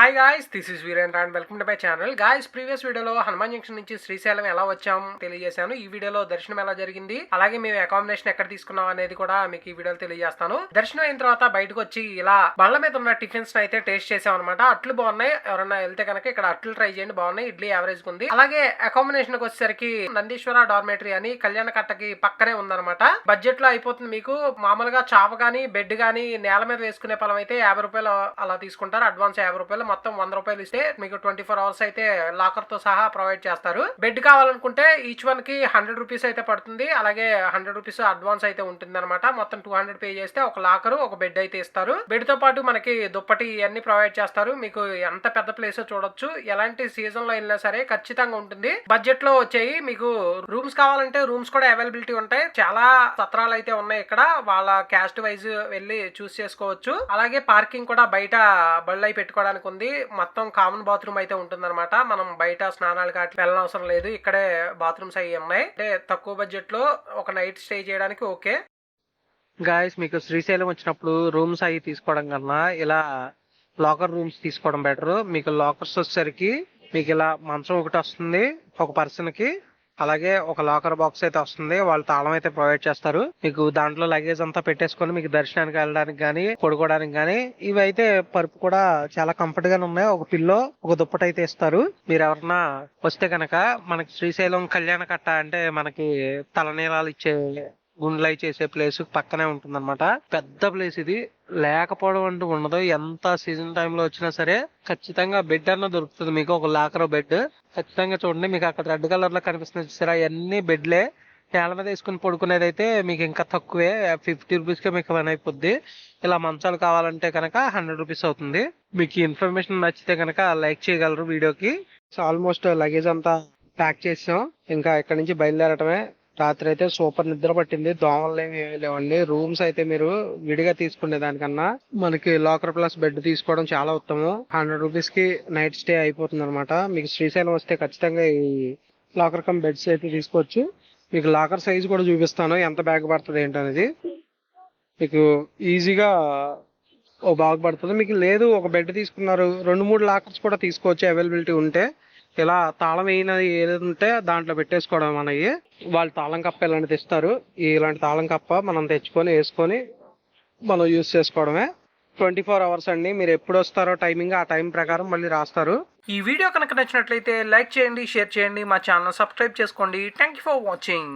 Hi guys this is Virendra and welcome to my channel guys previous వీడియోలో Hanuman junction నుంచి శ్రీశైలం ఎలా వచ్చాం తెలియజేశాను. ఈ వీడియోలో దర్శనం ఎలా జరిగింది అలాగే మేము అకామిడేషన్ ఎక్కడ తీసుకున్నాం అనేది కూడా మీకు ఈ వీడియోలో తెలియజేస్తాను. దర్శనం అయిన తర్వాత బయటకు వచ్చి ఇలా బండ్ల మీద ఉన్న టిఫిన్స్ అయితే టేస్ట్ చేసాం అనమాట అట్లు బాగున్నాయి. ఎవరైనా వెళ్తే కనుక ఇక్కడ అట్లు ట్రై చేయండి బాగున్నాయి. ఇడ్లీ యావరేజ్ ఉంది. అలాగే అకామిడేషన్ వచ్చేసరికి నందీశ్వర డార్మేటరీ అని కళ్యాణ కట్టకి పక్కనే ఉందన్నమాట. బడ్జెట్లో అయిపోతుంది మీకు. మామూలుగా చాప గానీ బెడ్ గానీ నేల మీద వేసుకునే పొలం అయితే యాభై రూపాయలు అలా తీసుకుంటారు. అడ్వాన్స్ యాభై రూపాయలు మొత్తం వంద రూపాయలు ఇస్తే మీకు ట్వంటీ ఫోర్ అవర్స్ అయితే లాకర్తో సహా ప్రొవైడ్ చేస్తారు. బెడ్ కావాలనుకుంటే ఈచ్ వన్కి హండ్రెడ్ రూపీస్ అయితే పడుతుంది. అలాగే హండ్రెడ్ రూపీస్ అడ్వాన్స్ అయితే ఉంటుంది అనమాట మొత్తం టూ హండ్రెడ్ పే చేస్తే ఒక లాకర్ ఒక బెడ్ అయితే ఇస్తారు. బెడ్తో పాటు మనకి దుప్పటి ఇవన్నీ ప్రొవైడ్ చేస్తారు. మీకు ఎంత పెద్ద ప్లేస్ చూడొచ్చు. ఎలాంటి సీజన్లో వెళ్ళినా సరే ఖచ్చితంగా ఉంటుంది. బడ్జెట్లో వచ్చాయి. మీకు రూమ్స్ కావాలంటే రూమ్స్ కూడా అవైలబిలిటీ ఉంటాయి. చాలా సత్రాలు అయితే ఉన్నాయి ఇక్కడ. వాళ్ళ క్యాస్ట్ వైజ్ వెళ్ళి చూస్ చేసుకోవచ్చు. అలాగే పార్కింగ్ కూడా బయట బళ్ళై అయి పెట్టుకోవడానికి ఉంది. మొత్తం కామన్ బాత్రూమ్ అయితే ఉంటుందన్నమాట. మనం బయట స్నానాలు కాటి వెళ్ళనవసరం లేదు. ఇక్కడే బాత్రూమ్స్ అవి ఉన్నాయి. అంటే తక్కువ బడ్జెట్లో ఒక నైట్ స్టే చేయడానికి ఓకే. గాయస్ మీకు శ్రీశైలం వచ్చినప్పుడు రూమ్స్ అవి తీసుకోవడం కన్నా ఇలా లాకర్ రూమ్స్ తీసుకోవడం బెటర్ మీకు లాకర్స్ వచ్చేసరికి మీకు ఇలా మంచం ఒకటి వస్తుంది ఒక పర్సన్కి. అలాగే ఒక లాకర్ బాక్స్ అయితే వస్తుంది. వాళ్ళు తాళం అయితే ప్రొవైడ్ చేస్తారు. మీకు దాంట్లో లగేజ్ అంతా పెట్టేసుకొని మీకు దర్శనానికి వెళ్ళడానికి కానీ పడుకోవడానికి కానీ ఇవి అయితే పరుపు కూడా చాలా కంఫర్ట్ గానే ఉన్నాయి. ఒక పిల్లో ఒక దుప్పటి అయితే ఇస్తారు. మీరు ఎవరన్నా వస్తే కనుక మనకి శ్రీశైలం కళ్యాణ కట్ట అంటే మనకి తలనీలాలు ఇచ్చే గుండ్లై చేసే ప్లేస్ పక్కనే ఉంటుందన్నమాట. పెద్ద ప్లేస్ ఇది. లేకపోవడం అంటూ ఉండదు. ఎంత సీజన్ టైంలో వచ్చినా సరే ఖచ్చితంగా బెడ్ అన్న దొరుకుతుంది మీకు. ఒక లాకర్ బెడ్ ఖచ్చితంగా చూడండి మీకు అక్కడ రెడ్ కలర్లో కనిపిస్తుంది చూసారా? అన్ని బెడ్లే నేల మీద వేసుకుని పడుకునేది అయితే మీకు ఇంకా తక్కువే. ఫిఫ్టీ రూపీస్ కే మీకు పని అయిపోద్ది. ఇలా మంచాలు కావాలంటే కనుక హండ్రెడ్ రూపీస్ అవుతుంది. మీకు ఇన్ఫర్మేషన్ నచ్చితే కనుక లైక్ చేయగలరు వీడియోకి. సో ఆల్మోస్ట్ లగేజ్ అంతా ప్యాక్ చేసాం. ఇంకా ఇక్కడ నుంచి బయలుదేరటమే. రాత్రి అయితే సూపర్ నిద్ర పట్టింది. దోమలు ఏమి లేవండి. రూమ్స్ అయితే మీరు విడిగా తీసుకునే దానికన్నా మనకి లాకర్ ప్లస్ బెడ్ తీసుకోవడం చాలా ఉత్తమం. హండ్రెడ్ రూపీస్కి నైట్ స్టే అయిపోతుంది అనమాట మీకు శ్రీశైలం వస్తే ఖచ్చితంగా ఈ లాకర్ కమ్ బెడ్స్ అయితే తీసుకోవచ్చు. మీకు లాకర్ సైజ్ కూడా చూపిస్తాను. ఎంత బ్యాగ్ పడుతుంది ఏంటనేది. మీకు ఈజీగా ఓ బాగా పడుతుంది. మీకు లేదు ఒక బెడ్ తీసుకున్నారు. రెండు మూడు లాకర్స్ కూడా తీసుకోవచ్చు. అవైలబిలిటీ ఉంటే ఇలా తాళం వేయిన ఏదంటే ఉంటే దాంట్లో పెట్టేసుకోవడం మనవి వాళ్ళు తాళం కప్ప ఇలాంటిది ఇస్తారు ఇలాంటి తాళం కప్ప మనం తెచ్చుకొని వేసుకొని మనం యూస్ చేసుకోవడమే. ట్వంటీ ఫోర్ అవర్స్ అండి మీరు ఎప్పుడు వస్తారో టైమింగ్ ఆ టైం ప్రకారం మళ్ళీ రాస్తారు. ఈ వీడియో కనుక నచ్చినట్లయితే లైక్ చేయండి షేర్ చేయండి మా ఛానల్ సబ్స్క్రైబ్ చేసుకోండి. Thank you for watching.